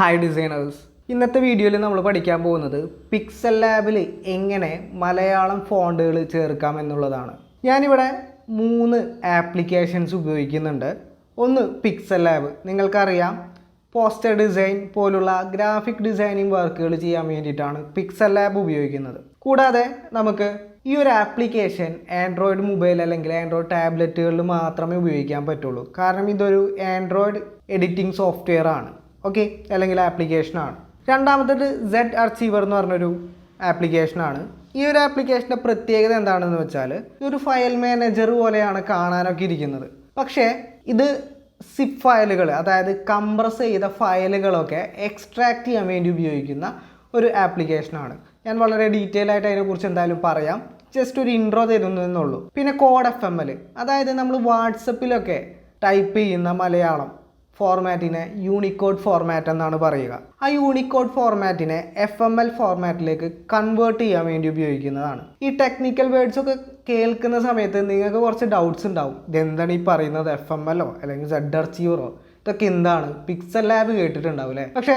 Hi designers ഇന്നത്തെ വീഡിയോയിൽ നമ്മൾ പഠിക്കാൻ പോകുന്നത് പിക്സൽ ലാബിൽ എങ്ങനെ മലയാളം ഫോണ്ടുകൾ ചേർക്കാം എന്നുള്ളതാണ്. ഞാനിവിടെ മൂന്ന് ആപ്ലിക്കേഷൻസ് ഉപയോഗിക്കുന്നുണ്ട്. ഒന്ന് പിക്സൽ ലാബ് നിങ്ങൾക്കറിയാം പോസ്റ്റർ ഡിസൈൻ പോലുള്ള ഗ്രാഫിക് ഡിസൈനിങ് വർക്കുകൾ ചെയ്യാൻ വേണ്ടിയിട്ടാണ് പിക്സൽ ലാബ് ഉപയോഗിക്കുന്നത്. കൂടാതെ നമുക്ക് ഈ ഒരു ആപ്ലിക്കേഷൻ ആൻഡ്രോയിഡ് മൊബൈൽ അല്ലെങ്കിൽ ആൻഡ്രോയിഡ് ടാബ്ലറ്റുകളിൽ മാത്രമേ ഉപയോഗിക്കാൻ പറ്റുള്ളൂ. കാരണം ഇതൊരു ആൻഡ്രോയിഡ് എഡിറ്റിംഗ് സോഫ്റ്റ്വെയർ ആണ്. ഓക്കെ അല്ലെങ്കിൽ ആപ്ലിക്കേഷനാണ് രണ്ടാമത്തേത് സെഡ് അർച്ചീവർ എന്ന് പറഞ്ഞൊരു ആപ്ലിക്കേഷനാണ് ഈ ഒരു ആപ്ലിക്കേഷന്റെ പ്രത്യേകത എന്താണെന്ന് വെച്ചാൽ ഒരു ഫയൽ മാനേജർ പോലെയാണ് കാണാനൊക്കെ ഇരിക്കുന്നത്. പക്ഷേ ഇത് സിപ്പ് ഫയലുകൾ അതായത് കംപ്രസ് ചെയ്ത ഫയലുകളൊക്കെ എക്സ്ട്രാക്ട് ചെയ്യാൻ വേണ്ടി ഉപയോഗിക്കുന്ന ഒരു ആപ്ലിക്കേഷനാണ് ഞാൻ വളരെ ഡീറ്റെയിൽ ആയിട്ട് അതിനെക്കുറിച്ച് എന്തായാലും പറയാം. ജസ്റ്റ് ഒരു ഇൻട്രോ തരുന്നതെന്നുള്ളൂ പിന്നെ കോഡ് എഫ് എം എൽ അതായത് നമ്മൾ വാട്സപ്പിലൊക്കെ ടൈപ്പ് ചെയ്യുന്ന മലയാളം. ഫോർമാറ്റിനെ യൂണിക്കോഡ് ഫോർമാറ്റ് എന്നാണ് പറയുക. ആ യൂണിക്കോഡ് ഫോർമാറ്റിനെ എഫ് എം എൽ ഫോർമാറ്റിലേക്ക് കൺവേർട്ട് ചെയ്യാൻ വേണ്ടി ഉപയോഗിക്കുന്നതാണ്. ഈ ടെക്നിക്കൽ വേർഡ്സ് ഒക്കെ കേൾക്കുന്ന സമയത്ത് നിങ്ങൾക്ക് കുറച്ച് ഡൗട്ട്സ് ഉണ്ടാവും. ഇതെന്താണ് ഈ പറയുന്നത് എഫ് എം എല്ലോ അല്ലെങ്കിൽ സെഡ് ഇതൊക്കെ എന്താണ്? പിക്സൽ ലാബ് കേട്ടിട്ടുണ്ടാവും അല്ലേ? പക്ഷേ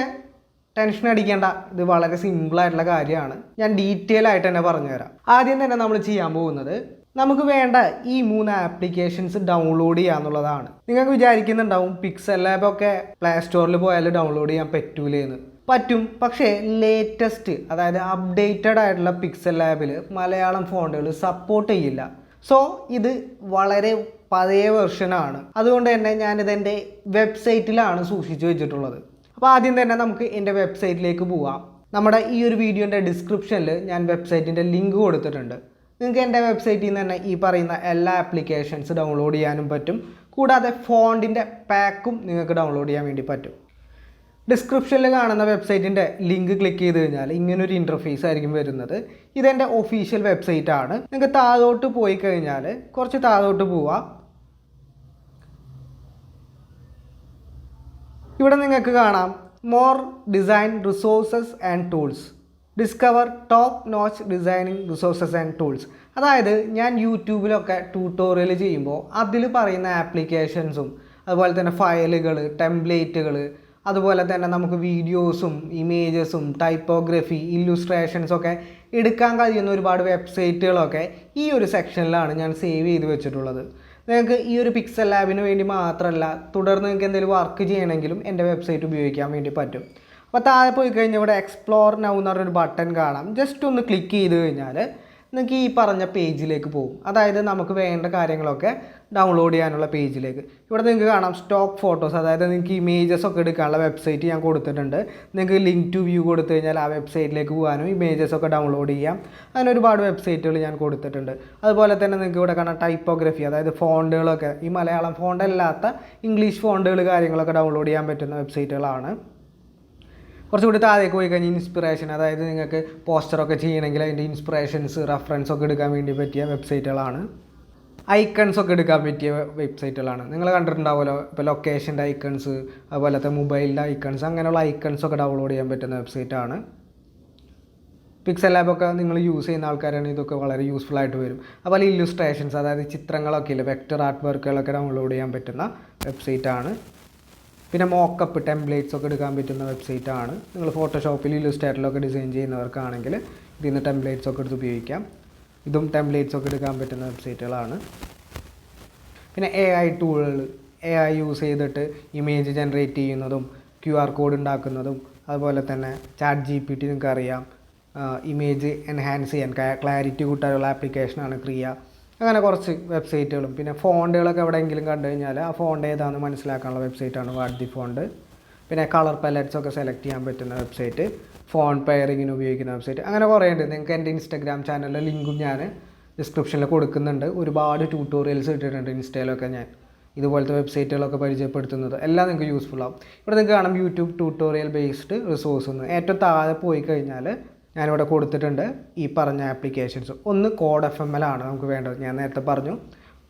ടെൻഷൻ അടിക്കേണ്ട. ഇത് വളരെ സിമ്പിളായിട്ടുള്ള കാര്യമാണ്. ഞാൻ ഡീറ്റെയിൽ ആയിട്ട് തന്നെ പറഞ്ഞുതരാം. ആദ്യം തന്നെ നമ്മൾ ചെയ്യാൻ പോകുന്നത് നമുക്ക് വേണ്ട ഈ മൂന്ന് ആപ്ലിക്കേഷൻസ് ഡൗൺലോഡ് ചെയ്യുക എന്നുള്ളതാണ്. നിങ്ങൾക്ക് വിചാരിക്കുന്നുണ്ടാവും പിക്സൽ ലാബ് ഒക്കെ പ്ലേ സ്റ്റോറിൽ പോയാൽ ഡൗൺലോഡ് ചെയ്യാൻ പറ്റൂലേന്ന് പറ്റും. പക്ഷേ ലേറ്റസ്റ്റ് അതായത് അപ്ഡേറ്റഡ് ആയിട്ടുള്ള പിക്സൽ ലാബിൽ മലയാളം ഫോണ്ടുകൾ സപ്പോർട്ട് ചെയ്യില്ല. സോ ഇത് വളരെ പഴയ വെർഷനാണ് അതുകൊണ്ട് തന്നെ ഞാനിതെന്റെ വെബ്സൈറ്റിലാണ് സൂക്ഷിച്ചു വെച്ചിട്ടുള്ളത്. അപ്പോൾ ആദ്യം തന്നെ നമുക്ക് എന്റെ വെബ്സൈറ്റിലേക്ക് പോവാം. നമ്മുടെ ഈ ഒരു വീഡിയോന്റെ ഡിസ്ക്രിപ്ഷനിൽ ഞാൻ വെബ്സൈറ്റിന്റെ ലിങ്ക് കൊടുത്തിട്ടുണ്ട്. നിങ്ങൾക്ക് എന്റെ വെബ്സൈറ്റിൽ നിന്ന് തന്നെ ഈ പറയുന്ന എല്ലാ ആപ്ലിക്കേഷൻസ് ഡൗൺലോഡ് ചെയ്യാനും പറ്റും. കൂടാതെ ഫോണ്ടിന്റെ പാക്കും നിങ്ങൾക്ക് ഡൗൺലോഡ് ചെയ്യാൻ വേണ്ടി പറ്റും. ഡിസ്ക്രിപ്ഷനിൽ കാണുന്ന വെബ്സൈറ്റിന്റെ ലിങ്ക് ക്ലിക്ക് ചെയ്ത് കഴിഞ്ഞാൽ ഇങ്ങനൊരു ഇന്റർഫേസ് ആയിരിക്കും വരുന്നത്. ഇതെന്റെ ഒഫീഷ്യൽ വെബ്സൈറ്റാണ് നിങ്ങൾക്ക് താഴോട്ട് പോയി കഴിഞ്ഞാൽ കുറച്ച് താഴോട്ട് പോവാം. ഇവിടെ നിങ്ങൾക്ക് കാണാം. More design resources and tools discover top notch designing resources and tools അതായത് ഞാൻ യൂട്യൂബിലൊക്കെ ട്യൂട്ടോറിയൽ ചെയ്യുമ്പോൾ അതിൽ പറയുന്ന ആപ്ലിക്കേഷൻസും അതുപോലെ തന്നെ ഫയലുകൾ ടെംപ്ലേറ്റുകൾ അതുപോലെ തന്നെ നമുക്ക് വീഡിയോസും ഇമേജസും ടൈപ്പോഗ്രഫി ഇല്ലുസ്ട്രേഷൻസൊക്കെ എടുക്കാൻ കഴിയുന്ന ഒരുപാട് വെബ്സൈറ്റുകളൊക്കെ ഈ ഒരു സെക്ഷനിലാണ് ഞാൻ സേവ് ചെയ്ത് വെച്ചിട്ടുള്ളത്. നിങ്ങൾക്ക് ഈ ഒരു പിക്സൽ ലാബിന് വേണ്ടി മാത്രമല്ല തുടർന്ന് നിങ്ങൾക്ക് എന്തെങ്കിലും വർക്ക് ചെയ്യണമെങ്കിലും എന്റെ വെബ്സൈറ്റ് ഉപയോഗിക്കാൻ വേണ്ടി പറ്റും. അപ്പോൾ താഴെ പോയി കഴിഞ്ഞാൽ ഇവിടെ എക്സ്പ്ലോർ നൗ എന്ന് പറഞ്ഞൊരു ബട്ടൺ കാണാം. ജസ്റ്റ് ഒന്ന് ക്ലിക്ക് ചെയ്ത് കഴിഞ്ഞാൽ നിങ്ങൾക്ക് ഈ പറഞ്ഞ പേജിലേക്ക് പോകും. അതായത് നമുക്ക് വേണ്ട കാര്യങ്ങളൊക്കെ ഡൗൺലോഡ് ചെയ്യാനുള്ള പേജിലേക്ക്. ഇവിടെ നിങ്ങൾക്ക് കാണാം സ്റ്റോക്ക് ഫോട്ടോസ് അതായത് നിങ്ങൾക്ക് ഇമേജസ് ഒക്കെ എടുക്കാനുള്ള വെബ്സൈറ്റ് ഞാൻ കൊടുത്തിട്ടുണ്ട്. നിങ്ങൾക്ക് ലിങ്ക് ടു വ്യൂ കൊടുത്തു കഴിഞ്ഞാൽ ആ വെബ്സൈറ്റിലേക്ക് പോകാനും ഇമേജസ് ഒക്കെ ഡൗൺലോഡ് ചെയ്യാം. അങ്ങനെ ഒരുപാട് വെബ്സൈറ്റുകൾ ഞാൻ കൊടുത്തിട്ടുണ്ട്. അതുപോലെ തന്നെ നിങ്ങൾക്ക് ഇവിടെ കാണാം ടൈപ്പോഗ്രഫി അതായത് ഫോണ്ടുകളൊക്കെ ഈ മലയാളം ഫോണ്ട് അല്ലാത്ത ഇംഗ്ലീഷ് ഫോണ്ടുകൾ കാര്യങ്ങളൊക്കെ ഡൗൺലോഡ് ചെയ്യാൻ പറ്റുന്ന വെബ്സൈറ്റുകളാണ് കുറച്ചുകൂടി താഴേക്ക് പോയി കഴിഞ്ഞാൽ ഇൻസ്പിറേഷൻ അതായത് നിങ്ങൾക്ക് പോസ്റ്ററൊക്കെ ചെയ്യണമെങ്കിൽ അതിന്റെ ഇൻസ്പിറേഷൻസ് റെഫറൻസ് ഒക്കെ എടുക്കാൻ വേണ്ടി പറ്റിയ വെബ്സൈറ്റുകളാണ് ഐക്കൺസ് ഒക്കെ എടുക്കാൻ പറ്റിയ വെബ്സൈറ്റുകളാണ് നിങ്ങൾ കണ്ടിട്ടുണ്ടാവുമല്ലോ ഇപ്പോൾ ലൊക്കേഷന്റെ ഐക്കൺസ് അതുപോലത്തെ മൊബൈലിന്റെ ഐക്കൺസ് അങ്ങനെയുള്ള ഐക്കൺസ് ഒക്കെ ഡൗൺലോഡ് ചെയ്യാൻ പറ്റുന്ന വെബ്സൈറ്റാണ് പിക്സൽ ലാബൊക്കെ നിങ്ങൾ യൂസ് ചെയ്യുന്ന ആൾക്കാരാണ് ഇതൊക്കെ വളരെ യൂസ്ഫുൾ ആയിട്ട് വരും. അതുപോലെ ഇല്ലുസ്ട്രേഷൻസ് അതായത് ചിത്രങ്ങളൊക്കെ ഇല്ല വെക്ടർ ആർട്ട് വർക്കുകളൊക്കെ ഡൗൺലോഡ് ചെയ്യാൻ പറ്റുന്ന വെബ്സൈറ്റാണ് പിന്നെ മോക്കപ്പ് ടെംപ്ലേറ്റ്സ് ഒക്കെ എടുക്കാൻ പറ്റുന്ന വെബ്സൈറ്റ് ആണ്. നിങ്ങൾ ഫോട്ടോഷോപ്പിൽ ഇല്ലുസ്ട്രേറ്ററിലൊക്കെ ഡിസൈൻ ചെയ്യുന്നവർക്കാണെങ്കിൽ ഇതിൽ നിന്ന് ടെംപ്ലേറ്റ്സ് ഒക്കെ എടുത്ത് ഉപയോഗിക്കാം. ഇതും ടെംപ്ലേറ്റ്സ് ഒക്കെ എടുക്കാൻ പറ്റുന്ന വെബ്സൈറ്റുകളാണ് പിന്നെ എ ഐ ടൂളുകൾ എ ഐ യൂസ് ചെയ്തിട്ട് ഇമേജ് ജനറേറ്റ് ചെയ്യുന്നതും ക്യു ആർ കോഡ് ഉണ്ടാക്കുന്നതും അതുപോലെ തന്നെ ചാറ്റ് ജി പി ടി നിങ്ങൾക്ക് അറിയാം ഇമേജ് എൻഹാൻസ് ചെയ്യാൻ ക്ലാരിറ്റി കൂട്ടാനുള്ള ആപ്ലിക്കേഷനാണ് ക്രിയ. അങ്ങനെ കുറച്ച് വെബ്സൈറ്റുകളും. പിന്നെ ഫോണ്ടുകളൊക്കെ എവിടെയെങ്കിലും കണ്ടു കഴിഞ്ഞാൽ ആ ഫോണ്ട് ഏതാണെന്ന് മനസ്സിലാക്കാനുള്ള വെബ്സൈറ്റാണ് വാട്ട് ദി ഫോണ്ട്. പിന്നെ കളർ പാലറ്റ്സ് ഒക്കെ സെലക്ട് ചെയ്യാൻ പറ്റുന്ന വെബ്സൈറ്റ് ഫോൺ പെയറിങ്ങിന് ഉപയോഗിക്കുന്ന വെബ്സൈറ്റ് അങ്ങനെ കുറേ ഉണ്ട് നിങ്ങൾക്ക് എന്റെ ഇൻസ്റ്റാഗ്രാം ചാനലിലെ ലിങ്കും ഞാൻ ഡിസ്ക്രിപ്ഷനിൽ കൊടുക്കുന്നുണ്ട്. ഒരുപാട് ട്യൂട്ടോറിയൽസ് ഇട്ടിട്ടുണ്ട് ഇൻസ്റ്റയിലൊക്കെ ഞാൻ. ഇതുപോലത്തെ വെബ്സൈറ്റുകളൊക്കെ പരിചയപ്പെടുത്തുന്നത് എല്ലാം നിങ്ങൾക്ക് യൂസ്ഫുൾ ആവും. ഇവിടെ നിങ്ങൾക്ക് കാണാം യൂട്യൂബ് ട്യൂട്ടോറിയൽ ബേസ്ഡ് റിസോഴ്സ് എന്ന് ഏറ്റവും താഴെ പോയി കഴിഞ്ഞാൽ ഞാനിവിടെ കൊടുത്തിട്ടുണ്ട് ഈ പറഞ്ഞ ആപ്ലിക്കേഷൻസ് ഒന്ന് കോഡ് എഫ് എം എൽ ആണ് നമുക്ക് വേണ്ടത്. ഞാൻ നേരത്തെ പറഞ്ഞു.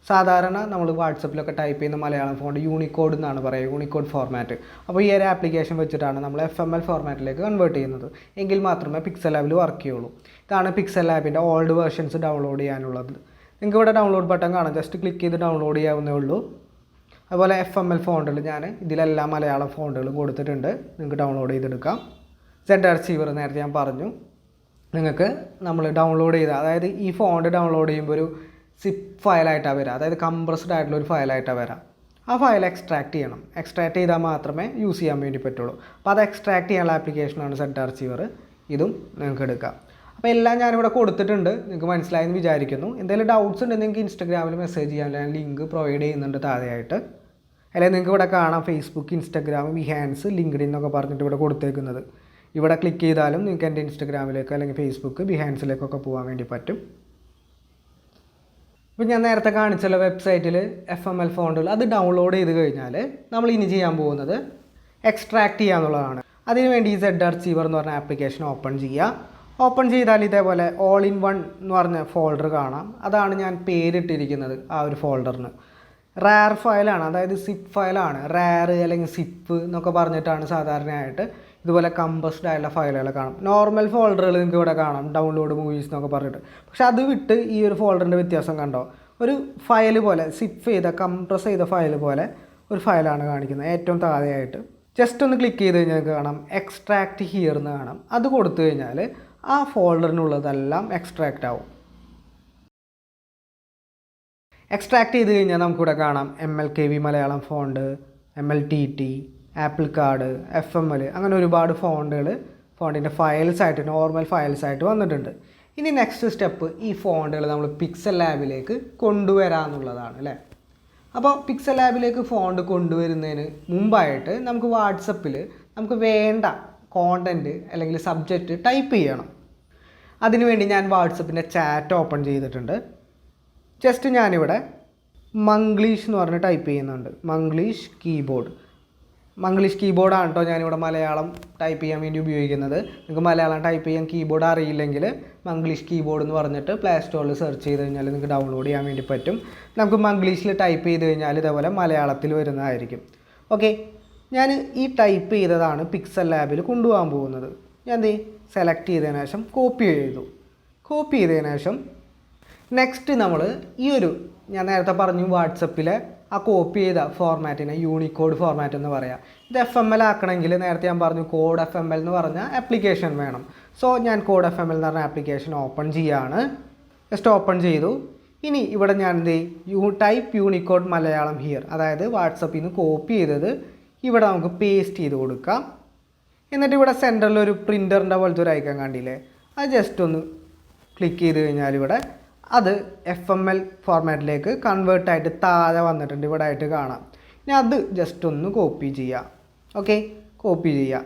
സാധാരണ നമ്മൾ വാട്സപ്പിലൊക്കെ ടൈപ്പ് ചെയ്യുന്ന മലയാളം ഫോണ്ട് യൂണിക്കോഡ് എന്നാണ് പറയുക യൂണിക്കോഡ് ഫോർമാറ്റ് അപ്പോൾ ഈ ഒരു ആപ്ലിക്കേഷൻ വെച്ചിട്ടാണ് നമ്മൾ എഫ് എം എൽ ഫോർമാറ്റിലേക്ക് കൺവേർട്ട് ചെയ്യുന്നത്. എങ്കിൽ മാത്രമേ പിക്സൽ ആപ്പിൽ വർക്ക് ചെയ്യുള്ളൂ. ഇതാണ് പിക്സൽ ആപ്പിന്റെ ഓൾഡ് വേർഷൻസ് ഡൗൺലോഡ് ചെയ്യാനുള്ളത്. നിങ്ങൾക്ക് ഇവിടെ ഡൗൺലോഡ് ബട്ടൺ കാണാം. ജസ്റ്റ് ക്ലിക്ക് ചെയ്ത് ഡൗൺലോഡ് ചെയ്യാവുന്നേ ഉള്ളൂ. അതുപോലെ എഫ് എം എൽ ഫോണ്ടുകൾ ഞാൻ ഇതിലെല്ലാം മലയാളം ഫോണ്ടുകളും കൊടുത്തിട്ടുണ്ട്. നിങ്ങൾക്ക് ഡൗൺലോഡ് ചെയ്തെടുക്കാം. സെഡ് അർച്ചീവർ നേരത്തെ ഞാൻ പറഞ്ഞു. നിങ്ങൾക്ക് നമ്മൾ ഡൗൺലോഡ് ചെയ്ത അതായത് ഈ ഫോണ്ട് ഡൗൺലോഡ് ചെയ്യുമ്പോൾ ഒരു സിപ്പ് ഫയലായിട്ടാണ് വരിക അതായത് കംപ്രസ്ഡ് ആയിട്ടുള്ള ഒരു ഫയലായിട്ടാണ് വരിക ആ ഫയൽ എക്സ്ട്രാക്ട് ചെയ്യണം. എക്സ്ട്രാക്ട് ചെയ്താൽ മാത്രമേ യൂസ് ചെയ്യാൻ വേണ്ടി പറ്റുള്ളൂ. അപ്പോൾ അത് എക്സ്ട്രാക്ട് ചെയ്യാനുള്ള ആപ്ലിക്കേഷനാണ് സെഡ് അർച്ചീവർ ഇതും നിങ്ങൾക്ക് എടുക്കാം. അപ്പോൾ എല്ലാം ഞാനിവിടെ കൊടുത്തിട്ടുണ്ട്. നിങ്ങൾക്ക് മനസ്സിലായെന്ന് വിചാരിക്കുന്നു. എന്തെങ്കിലും ഡൗട്ട്സ് ഉണ്ടെങ്കിൽ നിങ്ങൾക്ക് ഇൻസ്റ്റാഗ്രാമിൽ മെസ്സേജ് ചെയ്യാൻ ഞാൻ ലിങ്ക് പ്രൊവൈഡ് ചെയ്യുന്നുണ്ട് താഴെയായിട്ട്. അല്ലെങ്കിൽ നിങ്ങൾക്ക് ഇവിടെ കാണാം ഫേസ്ബുക്ക് ഇൻസ്റ്റാഗ്രാം വിഹാൻസ് ലിങ്ക്ഡിൻ എന്നൊക്കെ പറഞ്ഞിട്ട് ഇവിടെ കൊടുത്തേക്കുന്നത്. ഇവിടെ ക്ലിക്ക് ചെയ്താലും നിങ്ങൾക്ക് എന്റെ ഇൻസ്റ്റഗ്രാമിലേക്ക് അല്ലെങ്കിൽ ഫേസ്ബുക്ക് ബിഹാൻസിലേക്കൊക്കെ പോകാൻ വേണ്ടി പറ്റും. ഇപ്പോൾ ഞാൻ നേരത്തെ കാണിച്ചുള്ള വെബ്സൈറ്റിൽ എഫ് എം എൽ ഫോണ്ടുകൾ അത് ഡൗൺലോഡ് ചെയ്ത് കഴിഞ്ഞാൽ നമ്മൾ ഇനി ചെയ്യാൻ പോകുന്നത് എക്സ്ട്രാക്ട് ചെയ്യുക എന്നുള്ളതാണ്. അതിനുവേണ്ടി ഈ സെഡ് അർച്ചീവർ എന്ന് പറഞ്ഞ ആപ്ലിക്കേഷൻ ഓപ്പൺ ചെയ്യുക. ഓപ്പൺ ചെയ്താൽ ഇതേപോലെ ഓൾ ഇൻ വൺ എന്ന് പറഞ്ഞ ഫോൾഡർ കാണാം. അതാണ് ഞാൻ പേരിട്ടിരിക്കുന്നത് ആ ഒരു ഫോൾഡറിന് റാർ ഫയലാണ് അതായത് സിപ്പ് ഫയലാണ് റാർ അല്ലെങ്കിൽ സിപ്പ് എന്നൊക്കെ പറഞ്ഞിട്ടാണ് സാധാരണയായിട്ട് ഇതുപോലെ കമ്പസ്ഡ് ആയുള്ള ഫയലുകൾ കാണും. നോർമൽ ഫോൾഡറുകൾ നിങ്ങൾക്ക് ഇവിടെ കാണാം. ഡൗൺലോഡ് മൂവീസ് എന്നൊക്കെ പറഞ്ഞിട്ട്. പക്ഷെ അത് വിട്ട് ഈ ഒരു ഫോൾഡറിന്റെ വ്യത്യാസം കണ്ടോ? ഒരു ഫയൽ പോലെ സിപ്പ് ചെയ്ത കംപ്രസ് ചെയ്ത ഫയൽ പോലെ ഒരു ഫയലാണ് കാണിക്കുന്നത് ഏറ്റവും താഴെയായിട്ട്. ജസ്റ്റ് ഒന്ന് ക്ലിക്ക് ചെയ്ത് കഴിഞ്ഞാൽ കാണാം. എക്സ്ട്രാക്ട് ഹിയർ എന്ന് കാണാം. അത് കൊടുത്തു കഴിഞ്ഞാൽ ആ ഫോൾഡറിനുള്ളതെല്ലാം എക്സ്ട്രാക്റ്റ് ആവും. എക്സ്ട്രാക്ട് ചെയ്ത് കഴിഞ്ഞാൽ നമുക്കിവിടെ കാണാം. M L K V Malayalam font M L T T apple card F M L അങ്ങനെ ഒരുപാട് ഫോണ്ടുകൾ ഫോണ്ടിന്റെ ഫയൽസ് ആയിട്ട് നോർമൽ ഫയൽസ് ആയിട്ട് വന്നിട്ടുണ്ട്. ഇനി നെക്സ്റ്റ് സ്റ്റെപ്പ് ഈ ഫോണ്ടുകൾ നമ്മൾ പിക്സൽ ലാബിലേക്ക് കൊണ്ടുവരാമെന്നുള്ളതാണ് അല്ലേ? അപ്പോൾ പിക്സൽ ലാബിലേക്ക് ഫോണ്ട് കൊണ്ടുവരുന്നതിന് മുമ്പായിട്ട് നമുക്ക് വാട്സപ്പിൽ നമുക്ക് വേണ്ട കോണ്ടന്റ് അല്ലെങ്കിൽ സബ്ജക്റ്റ് ടൈപ്പ് ചെയ്യണം. അതിനുവേണ്ടി ഞാൻ വാട്സപ്പിന്റെ ചാറ്റ് ഓപ്പൺ ചെയ്തിട്ടുണ്ട്. ജസ്റ്റ് ഞാനിവിടെ മംഗ്ലീഷ് എന്ന് പറഞ്ഞ് ടൈപ്പ് ചെയ്യുന്നുണ്ട്. മംഗ്ലീഷ് കീബോർഡ് മംഗ്ലീഷ് കീബോർഡാണ് കേട്ടോ ഞാനിവിടെ മലയാളം ടൈപ്പ് ചെയ്യാൻ വേണ്ടി ഉപയോഗിക്കുന്നത്. നിങ്ങൾക്ക് മലയാളം ടൈപ്പ് ചെയ്യാൻ കീബോർഡ് അറിയില്ലെങ്കിൽ മംഗ്ലീഷ് കീബോർഡ് എന്ന് പറഞ്ഞിട്ട് പ്ലേ സ്റ്റോറിൽ സെർച്ച് ചെയ്ത് കഴിഞ്ഞാൽ നിങ്ങൾക്ക് ഡൗൺലോഡ് ചെയ്യാൻ വേണ്ടി പറ്റും. നമുക്ക് മംഗ്ലീഷിൽ ടൈപ്പ് ചെയ്ത് കഴിഞ്ഞാൽ ഇതേപോലെ മലയാളത്തിൽ വരുന്നതായിരിക്കും. ഓക്കെ ഞാൻ ഈ ടൈപ്പ് ചെയ്തതാണ് പിക്സൽ ലാബിൽ കൊണ്ടുപോകാൻ പോകുന്നത്. ഞാൻ എന്ത് സെലക്ട് ചെയ്തതിന് ശേഷം കോപ്പി ചെയ്തു. കോപ്പി ചെയ്തതിന് ശേഷം നെക്സ്റ്റ് നമ്മൾ ഈ ഒരു ഞാൻ നേരത്തെ പറഞ്ഞു വാട്സപ്പിലെ ആ കോപ്പി ചെയ്ത ഫോർമാറ്റിനെ യൂണിക്കോഡ് ഫോർമാറ്റ് എന്ന് പറയാം. ഇത് എഫ് എം എൽ ആക്കണമെങ്കിൽ നേരത്തെ ഞാൻ പറഞ്ഞു കോഡ് എഫ് എം എൽ എന്ന് പറഞ്ഞ ആപ്ലിക്കേഷൻ വേണം. സോ ഞാൻ കോഡ് എഫ് എം എൽ എന്ന് പറഞ്ഞ ആപ്ലിക്കേഷൻ ഓപ്പൺ ചെയ്യാണ്. ജസ്റ്റ് ഓപ്പൺ ചെയ്തു. ഇനി ഇവിടെ ഞാൻ എന്ത് you type Unicode Malayalam here അതായത് വാട്സപ്പിൽ നിന്ന് കോപ്പി ചെയ്തത് ഇവിടെ നമുക്ക് പേസ്റ്റ് ചെയ്ത് കൊടുക്കാം. എന്നിട്ട് ഇവിടെ സെന്ററിൽ ഒരു പ്രിന്ററിന്റെ പോലത്തെ ഒരു ഐക്കൺ കണ്ടില്ലേ? അത് ജസ്റ്റ് ഒന്ന് ക്ലിക്ക് ചെയ്ത് കഴിഞ്ഞാൽ ഇവിടെ അത് എഫ് എം എൽ ഫോർമാറ്റിലേക്ക് കൺവേർട്ടായിട്ട് താഴെ വന്നിട്ടുണ്ട്. ഇവിടെ ആയിട്ട് കാണാം. ഇനി അത് ജസ്റ്റ് ഒന്ന് കോപ്പി ചെയ്യാം. ഓക്കെ കോപ്പി ചെയ്യാം.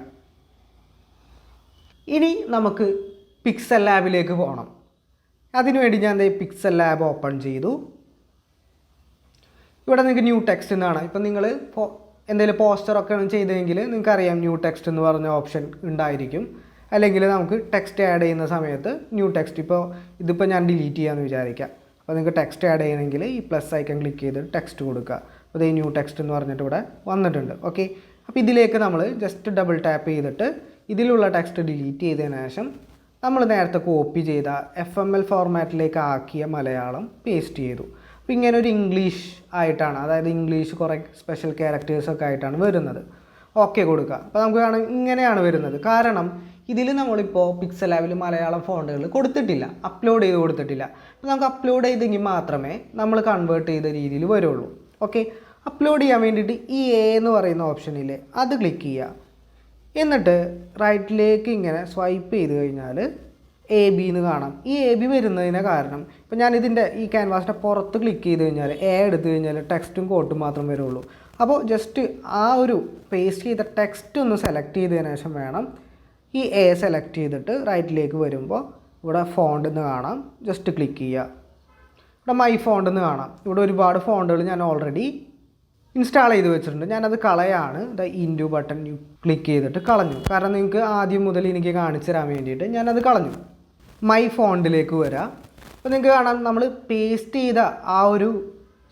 ഇനി നമുക്ക് പിക്സൽ ലാബിലേക്ക് പോകണം അതിനുവേണ്ടി ഞാൻ ദേ പിക്സൽ ലാബ് ഓപ്പൺ ചെയ്തു. ഇവിടെ നിങ്ങൾക്ക് ന്യൂ ടെക്സ്റ്റ് എന്ന് എന്നാണ് ഇപ്പം നിങ്ങൾ എന്തെങ്കിലും പോസ്റ്ററൊക്കെ ചെയ്തെങ്കിൽ നിങ്ങൾക്കറിയാം ന്യൂ ടെക്സ്റ്റ് എന്ന് പറഞ്ഞ ഓപ്ഷൻ ഉണ്ടായിരിക്കും. അല്ലെങ്കിൽ നമുക്ക് ടെക്സ്റ്റ് ആഡ് ചെയ്യുന്ന സമയത്ത് ന്യൂ ടെക്സ്റ്റ് ഇപ്പോൾ ഇതിപ്പോൾ ഞാൻ ഡിലീറ്റ് ചെയ്യാമെന്ന് വിചാരിക്കാം. അപ്പോൾ നിങ്ങൾക്ക് ടെക്സ്റ്റ് ആഡ് ചെയ്യണമെങ്കിൽ ഈ പ്ലസ് ഐക്കൺ ക്ലിക്ക് ചെയ്ത് ടെക്സ്റ്റ് കൊടുക്കുക. അപ്പോൾ ഈ ന്യൂ ടെക്സ്റ്റ് എന്ന് പറഞ്ഞിട്ട് ഇവിടെ വന്നിട്ടുണ്ട്. ഓക്കെ അപ്പോൾ ഇതിലേക്ക് നമ്മൾ ജസ്റ്റ് ഡബിൾ ടാപ്പ് ചെയ്തിട്ട് ഇതിലുള്ള ടെക്സ്റ്റ് ഡിലീറ്റ് ചെയ്തതിന് ശേഷം നമ്മൾ നേരത്തെ കോപ്പി ചെയ്ത എഫ് എം എൽ ഫോർമാറ്റിലേക്ക് ആക്കിയ മലയാളം പേസ്റ്റ് ചെയ്തു. അപ്പോൾ ഇങ്ങനെ ഒരു ഇംഗ്ലീഷ് ആയിട്ടാണ് അതായത് ഇംഗ്ലീഷ് കുറേ സ്പെഷ്യൽ ക്യാരക്ടേഴ്സൊക്കെ ആയിട്ടാണ് വരുന്നത്. ഓക്കെ കൊടുക്കുക. അപ്പോൾ നമുക്ക് കാണാം ഇങ്ങനെയാണ് വരുന്നത്. കാരണം ഇതിൽ നമ്മളിപ്പോൾ പിക്സൽ ലാബിൽ മലയാളം ഫോണ്ടുകൾ കൊടുത്തിട്ടില്ല. അപ്ലോഡ് ചെയ്ത് കൊടുത്തിട്ടില്ല. അപ്പോൾ നമുക്ക് അപ്ലോഡ് ചെയ്തെങ്കിൽ മാത്രമേ നമ്മൾ കൺവേർട്ട് ചെയ്ത രീതിയിൽ വരുള്ളൂ. ഓക്കെ അപ്ലോഡ് ചെയ്യാൻ വേണ്ടിയിട്ട് ഈ എ എന്ന് പറയുന്ന ഓപ്ഷനില്ലേ അത് ക്ലിക്ക് ചെയ്യുക. എന്നിട്ട് റൈറ്റിലേക്ക് ഇങ്ങനെ സ്വൈപ്പ് ചെയ്ത് കഴിഞ്ഞാൽ എ ബി എന്ന് കാണാം. ഈ എ ബി വരുന്നതിന് കാരണം ഇപ്പം ഞാൻ ഇതിന്റെ ഈ ക്യാൻവാസിന്റെ പുറത്ത് ക്ലിക്ക് ചെയ്ത് കഴിഞ്ഞാൽ എ എടുത്ത് കഴിഞ്ഞാൽ ടെക്സ്റ്റും കോട്ടും മാത്രം വരുള്ളൂ. അപ്പോൾ ജസ്റ്റ് ആ ഒരു പേസ്റ്റ് ചെയ്ത ടെക്സ്റ്റ് ഒന്ന് സെലക്ട് ചെയ്തതിന് ശേഷം വേണം ഈ എ സെലക്ട് ചെയ്തിട്ട് റൈറ്റിലേക്ക് വരുമ്പോൾ ഇവിടെ ഫോണ്ട് എന്ന് കാണാം. ജസ്റ്റ് ക്ലിക്ക് ചെയ്യുക. ഇവിടെ മൈ ഫോണ്ട് എന്ന് കാണാം. ഇവിടെ ഒരുപാട് ഫോണ്ടുകൾ ഞാൻ ഓൾറെഡി ഇൻസ്റ്റാൾ ചെയ്ത് വെച്ചിട്ടുണ്ട്. ഞാനത് കളയാണ്. ദ ഇൻഡു ബട്ടൺ ക്ലിക്ക് ചെയ്തിട്ട് കളഞ്ഞു. കാരണം നിങ്ങൾക്ക് ആദ്യം മുതൽ എനിക്ക് കാണിച്ചു തരാൻ വേണ്ടിയിട്ട് ഞാനത് കളഞ്ഞു. മൈ ഫോണ്ടിലേക്ക് വരാം. അപ്പോൾ നിങ്ങൾക്ക് കാണാം നമ്മൾ പേസ്റ്റ് ചെയ്ത ആ ഒരു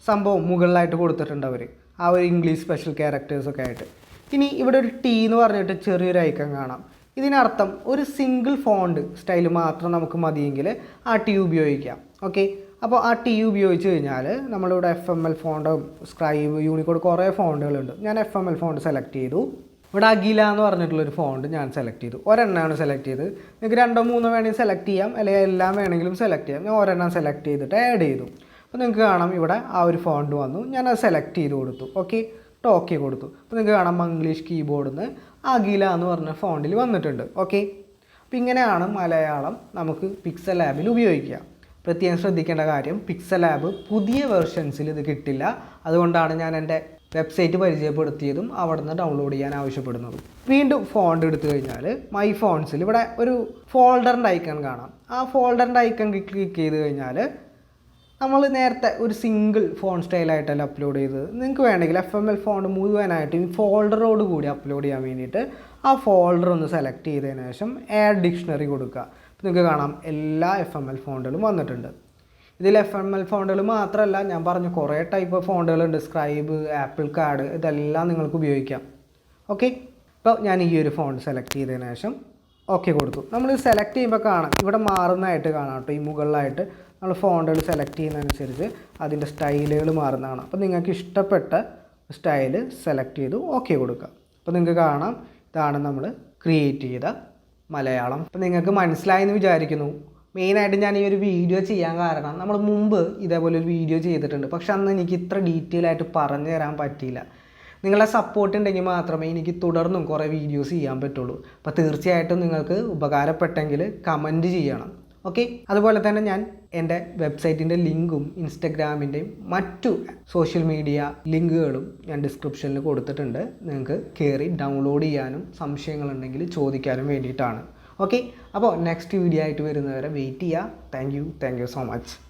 സംഭവം മുകളിലായിട്ട് കൊടുത്തിട്ടുണ്ട് അവർ ആ ഒരു ഇംഗ്ലീഷ് സ്പെഷ്യൽ ക്യാരക്ടേഴ്സൊക്കെ ആയിട്ട്. ഇനി ഇവിടെ ഒരു ടീ എന്ന് പറഞ്ഞിട്ട് ചെറിയൊരു ഐക്കൺ കാണാം. ഇതിനർത്ഥം ഒരു സിംഗിൾ ഫോണ്ട് സ്റ്റൈൽ മാത്രം നമുക്ക് മതിയെങ്കിൽ ആ ടി ഉപയോഗിക്കാം. ഓക്കെ അപ്പോൾ ആ ടി ഉപയോഗിച്ച് കഴിഞ്ഞാൽ നമ്മളിവിടെ എഫ് എം എൽ ഫോണ്ടും സ്ക്രൈബ് യൂണിക്കോഡ് കുറേ ഫോണ്ടുകളുണ്ട് ഞാൻ F M L font select ചെയ്തു. ഇവിടെ അഖില എന്ന് പറഞ്ഞിട്ടുള്ളൊരു ഫോണ്ട് ഞാൻ സെലക്ട് ചെയ്തു. ഒരെണ്ണമാണ് സെലക്ട് ചെയ്ത് നിങ്ങൾക്ക് രണ്ടോ മൂന്നോ വേണമെങ്കിൽ സെലക്ട് ചെയ്യാം. അല്ലെങ്കിൽ എല്ലാം വേണമെങ്കിലും സെലക്ട് ചെയ്യാം. ഞാൻ ഒരെണ്ണം സെലക്ട് ചെയ്തിട്ട് ആഡ് ചെയ്തു. അപ്പോൾ നിങ്ങൾക്ക് കാണാം ഇവിടെ ആ ഒരു ഫോണ്ട് വന്നു. ഞാൻ അത് സെലക്ട് ചെയ്ത് കൊടുത്തു. ഓക്കെ ടോക്കി കൊടുത്തു. അപ്പോൾ നിങ്ങൾക്ക് കാണാം മംഗ്ലീഷ് കീബോർഡിൽ നിന്ന് അഖില എന്ന് പറഞ്ഞ ഫോണ്ടിൽ വന്നിട്ടുണ്ട്. ഓക്കെ അപ്പോൾ ഇങ്ങനെയാണ് മലയാളം നമുക്ക് പിക്സൽ ലാബിൽ ഉപയോഗിക്കുക പ്രത്യേകം ശ്രദ്ധിക്കേണ്ട കാര്യം പിക്സൽ ലാബ് പുതിയ വെർഷൻസിൽ ഇത് കിട്ടില്ല. അതുകൊണ്ടാണ് ഞാൻ എന്റെ വെബ്സൈറ്റ് പരിചയപ്പെടുത്തിയതും അവിടെ നിന്ന് ഡൗൺലോഡ് ചെയ്യാൻ ആവശ്യപ്പെടുന്നതും. വീണ്ടും ഫോണ്ട് എടുത്തു കഴിഞ്ഞാൽ മൈ ഫോൺസിൽ ഇവിടെ ഒരു ഫോൾഡറിന്റെ ഐക്കൺ കാണാം. ആ ഫോൾഡറിന്റെ ഐക്കൺ ക്ലിക്ക് ചെയ്ത് കഴിഞ്ഞാൽ നമ്മൾ നേരത്തെ ഒരു സിംഗിൾ ഫോൺ സ്റ്റൈലായിട്ടല്ല അപ്ലോഡ് ചെയ്തത്. നിങ്ങൾക്ക് വേണമെങ്കിൽ എഫ് എം എൽ ഫോണ്ട് മുഴുവനായിട്ട് ഈ ഫോൾഡറോട് കൂടി അപ്ലോഡ് ചെയ്യാൻ വേണ്ടിയിട്ട് ആ ഫോൾഡർ ഒന്ന് സെലക്ട് ചെയ്തതിന് ശേഷം എയർ ഡിക്ഷണറി കൊടുക്കുക. നിങ്ങൾക്ക് കാണാം എല്ലാ എഫ് എം എൽ ഫോണ്ടുകളും വന്നിട്ടുണ്ട്. ഇതിൽ എഫ് എം എൽ ഫോണ്ടുകൾ മാത്രമല്ല ഞാൻ പറഞ്ഞു കുറേ ടൈപ്പ് ഫോണ്ടുകളുണ്ട് സ്ക്രൈബ് ആപ്പിൾ കാർഡ് ഇതെല്ലാം നിങ്ങൾക്ക് ഉപയോഗിക്കാം. ഓക്കെ ഇപ്പോൾ ഞാൻ ഈ ഒരു ഫോണ്ട് സെലക്ട് ചെയ്തതിന് ശേഷം ഓക്കെ കൊടുത്തു. നമ്മൾ സെലക്ട് ചെയ്യുമ്പോൾ കാണാം. ഇവിടെ മാറുന്നതായിട്ട് കാണാം കേട്ടോ. ഈ മുകളിലായിട്ട് നമ്മൾ ഫോണ്ടുകൾ സെലക്ട് ചെയ്യുന്നതനുസരിച്ച് അതിന്റെ സ്റ്റൈലുകൾ മാറുന്നതാണ്. അപ്പോൾ നിങ്ങൾക്ക് ഇഷ്ടപ്പെട്ട സ്റ്റൈൽ സെലക്ട് ചെയ്ത് ഓക്കെ കൊടുക്കുക. അപ്പോൾ നിങ്ങൾക്ക് കാണാം ഇതാണ് നമ്മൾ ക്രിയേറ്റ് ചെയ്ത മലയാളം. അപ്പോൾ നിങ്ങൾക്ക് മനസ്സിലായെന്ന് വിചാരിക്കുന്നു. മെയിനായിട്ട് ഞാൻ ഈ ഒരു വീഡിയോ ചെയ്യാൻ കാരണം നമ്മൾ മുമ്പ് ഇതേപോലെ ഒരു വീഡിയോ ചെയ്തിട്ടുണ്ട്. പക്ഷെ അന്ന് എനിക്ക് ഇത്ര ഡീറ്റെയിൽ ആയിട്ട് പറഞ്ഞു തരാൻ പറ്റിയില്ല. നിങ്ങളുടെ സപ്പോർട്ട് ഉണ്ടെങ്കിൽ മാത്രമേ എനിക്ക് തുടർന്നും കുറേ വീഡിയോസ് ചെയ്യാൻ പറ്റുള്ളൂ. അപ്പോൾ തീർച്ചയായിട്ടും നിങ്ങൾക്ക് ഉപകാരപ്പെട്ടെങ്കിൽ കമന്റ് ചെയ്യണം. ഓക്കെ? അതുപോലെ തന്നെ ഞാൻ എന്റെ വെബ്സൈറ്റിന്റെ ലിങ്കും ഇൻസ്റ്റഗ്രാമിന്റെയും മറ്റു സോഷ്യൽ മീഡിയ ലിങ്കുകളും ഞാൻ ഡിസ്ക്രിപ്ഷനിൽ കൊടുത്തിട്ടുണ്ട്. നിങ്ങൾക്ക് കയറി ഡൗൺലോഡ് ചെയ്യാനും സംശയങ്ങളുണ്ടെങ്കിൽ ചോദിക്കാനും വേണ്ടിയിട്ടാണ്. ഓക്കെ? അപ്പോൾ നെക്സ്റ്റ് വീഡിയോ ആയിട്ട് വരുന്നവരെ വെയിറ്റ് ചെയ്യുക. Thank you. Thank you so much.